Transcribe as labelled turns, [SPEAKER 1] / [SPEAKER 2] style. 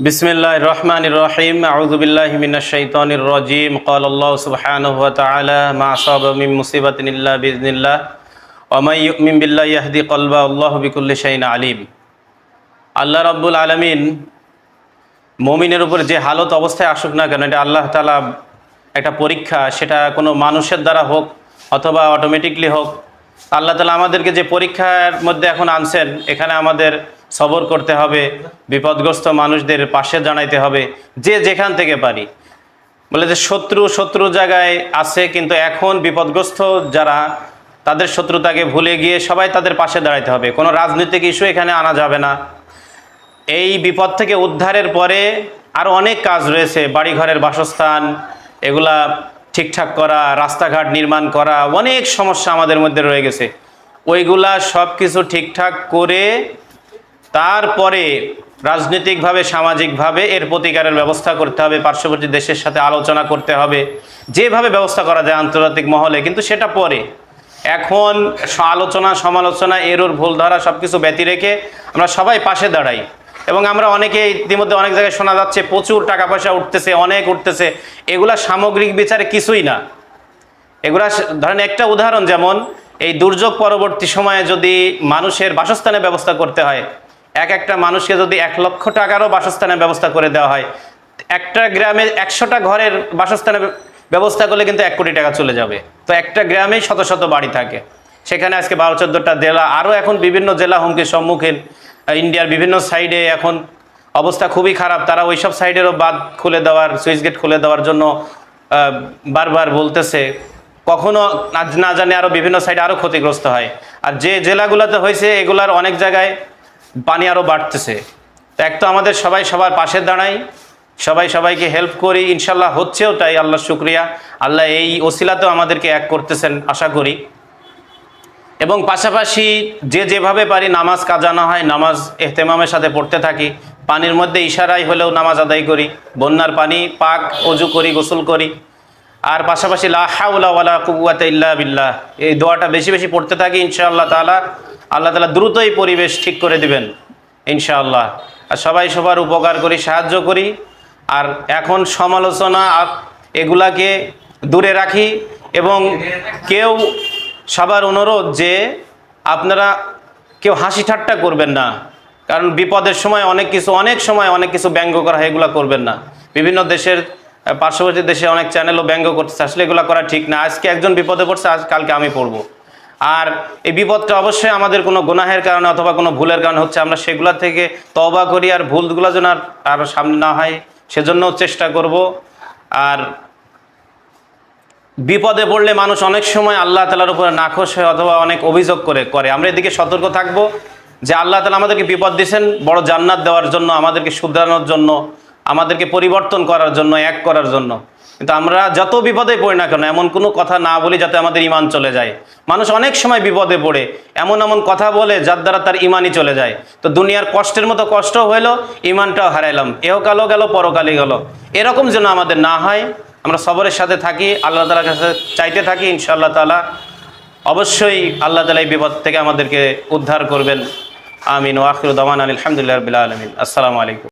[SPEAKER 1] بسم الله الرحمن الرحيم أعوذ بالله من الشيطان الرجيم قال الله سبحانه وتعالى ما أصاب من مصيبة إلا بإذن الله ومن يؤمن بالله يهدي قلبه الله بكل شيء عليم আল্লাহ রাব্বুল আলমিন মমিনের উপর যে হালত অবস্থায় আসুক না কেন এটা আল্লাহ তালা একটা পরীক্ষা সেটা কোনো মানুষের দ্বারা হোক অথবা অটোমেটিকলি হোক আল্লাহ তালা আমাদেরকে যে পরীক্ষার মধ্যে এখন আনছেন এখানে আমাদের সবর করতে হবে, বিপদগ্রস্ত মানুষদের পাশে জানাইতে হবে, যে যেখান থেকে পারি। বলে যে শত্রু শত্রু জায়গায় আছে, কিন্তু এখন বিপদগ্রস্ত যারা, তাদের শত্রুতাকে ভুলে গিয়ে সবাই তাদের পাশে দাঁড়াইতে হবে। কোনো রাজনৈতিক ইস্যু এখানে আনা যাবে না। এই বিপদ থেকে উদ্ধারের পরে আরও অনেক কাজ রয়েছে, বাড়িঘরের বাসস্থান, এগুলা ঠিকঠাক করা, রাস্তাঘাট নির্মাণ করা, অনেক সমস্যা আমাদের মধ্যে রয়ে গেছে। ওইগুলা সব কিছু ঠিকঠাক করে তারপরে রাজনৈতিকভাবে, সামাজিকভাবে এর প্রতিকারের ব্যবস্থা করতে হবে, পার্শ্ববর্তী দেশের সাথে আলোচনা করতে হবে, যেভাবে ব্যবস্থা করা যায় আন্তর্জাতিক মহলে, কিন্তু সেটা পরে। এখন আলোচনা, সমালোচনা, এরোর ভুল ধরা সব কিছু ব্যতি রেখে আমরা সবাই পাশে দাঁড়াই। এবং আমরা অনেকে ইতিমধ্যে অনেক জায়গায় শোনা যাচ্ছে, প্রচুর টাকা পয়সা উঠতেছে, অনেক উঠতেছে। এগুলা সামগ্রিক বিচারে কিছুই না। এগুলা ধরেন একটা উদাহরণ যেমন, এই দুর্যোগ পরবর্তী সময়ে যদি মানুষের বাসস্থানের ব্যবস্থা করতে হয় এক একটা মানুষকে যদি এক লক্ষ টাকারও বাসস্থানের ব্যবস্থা করে দেওয়া হয়, একটা গ্রামে একশোটা ঘরের বাসস্থানের ব্যবস্থা করলে কিন্তু এক কোটি টাকা চলে যাবে। তো একটা গ্রামেই শত শত বাড়ি থাকে। সেখানে আজকে বারো চোদ্দোটা জেলা, আরও এখন বিভিন্ন জেলা হুমকির সম্মুখীন। ইন্ডিয়ার বিভিন্ন সাইডে এখন অবস্থা খুবই খারাপ। তারা ওইসব সাইডেরও বাঁধ খুলে দেওয়ার, সুইচ গেট খুলে দেওয়ার জন্য বারবার বলতেছে। কখনো না জানে আরও বিভিন্ন সাইডে আরও ক্ষতিগ্রস্ত হয়। আর যে জেলাগুলোতে হয়েছে, এগুলার অনেক জায়গায় পানি আরও বাড়তেছে। এক তো আমাদের সবাই সবার পাশে দাঁড়াই, সবাই সবাইকে হেল্প করি, ইনশাল্লাহ হচ্ছেও তাই, আল্লাহ শুক্রিয়া। আল্লাহ এই ওসিলাতেও আমাদেরকে এক করতেছেন, আশা করি। এবং পাশাপাশি যে যেভাবে পারি নামাজ কাজা না হয়, নামাজ এহতেমামের সাথে পড়তে থাকি, পানির মধ্যে ইশারাই হলেও নামাজ আদায় করি, বন্যার পানি, পাক, অজু করি, গোসল করি। আর পাশাপাশি লা হাওলা ওয়ালা কুওয়াতা ইল্লা বিল্লাহ, এই দোয়াটা বেশি বেশি পড়তে থাকি, ইনশাআল্লাহ তাআলা। আল্লাহ তাআলা দ্রুতই পরিবেশ ঠিক করে দিবেন, ইনশাআল্লাহ। আর সবাই সবার উপকার করি, সাহায্য করি। আর এখন সমালোচনা এগুলাকে দূরে রাখি এবং কেউ সবার অনুরোধ যে আপনারা কেউ হাসি ঠাট্টা করবেন না। কারণ বিপদের সময় অনেক কিছু, অনেক সময় অনেক কিছু ব্যঙ্গ করা হয়, এগুলো করবেন না। বিভিন্ন দেশের, পার্শ্ববর্তী দেশে অনেক চ্যানেলও ব্যঙ্গ করতেছে, আসলে এগুলো করা ঠিক না। আজকে একজন বিপদে পড়ছে, আজ কালকে আমি পড়ব। আর এই বিপদটা অবশ্যই আমাদের কোনো গুনাহের কারণে অথবা কোনো ভুলের কারণে হচ্ছে আমরা সেগুলা থেকে তবা করি আর ভুলগুলো যেন আর সামনে না হয়, সেজন্যও চেষ্টা করব। আর বিপদে পড়লে মানুষ অনেক সময় আল্লাহ তালার উপরে নাখোশ হয় অথবা অনেক অভিযোগ করে করে। আমরা এদিকে সতর্ক থাকব যে আল্লাহ তালা আমাদেরকে বিপদ দিয়েছেন বড় জান্নাত দেওয়ার জন্য, আমাদেরকে শুধরানোর জন্য, আমাদেরকে পরিবর্তন করার জন্য, এক করার জন্য। কিন্তু আমরা যত বিপদে পড়ি না কেন, এমন কোনো কথা না বলি যাতে আমাদের ইমান চলে যায়। মানুষ অনেক সময় বিপদে পড়ে, এমন এমন কথা বলে যার দ্বারা তার ইমানই চলে যায়। তো দুনিয়ার কষ্টের মতো কষ্ট হইল ইমানটাও হারাইলাম। এহকালও গেল, পরকালই গেল। এরকম যেন আমাদের না হয়, আমরা সবরের সাথে থাকি, আল্লাহ তালার কাছে চাইতে থাকি, ইনশাআল্লাহ তালা অবশ্যই আল্লাহ তালা এই বিপদ থেকে আমাদেরকে উদ্ধার করবেন। আমিন। ওয়াকির দামান আলহামদুলিল্লাহ রবিল আলমিন। আসসালামু আলাইকুম।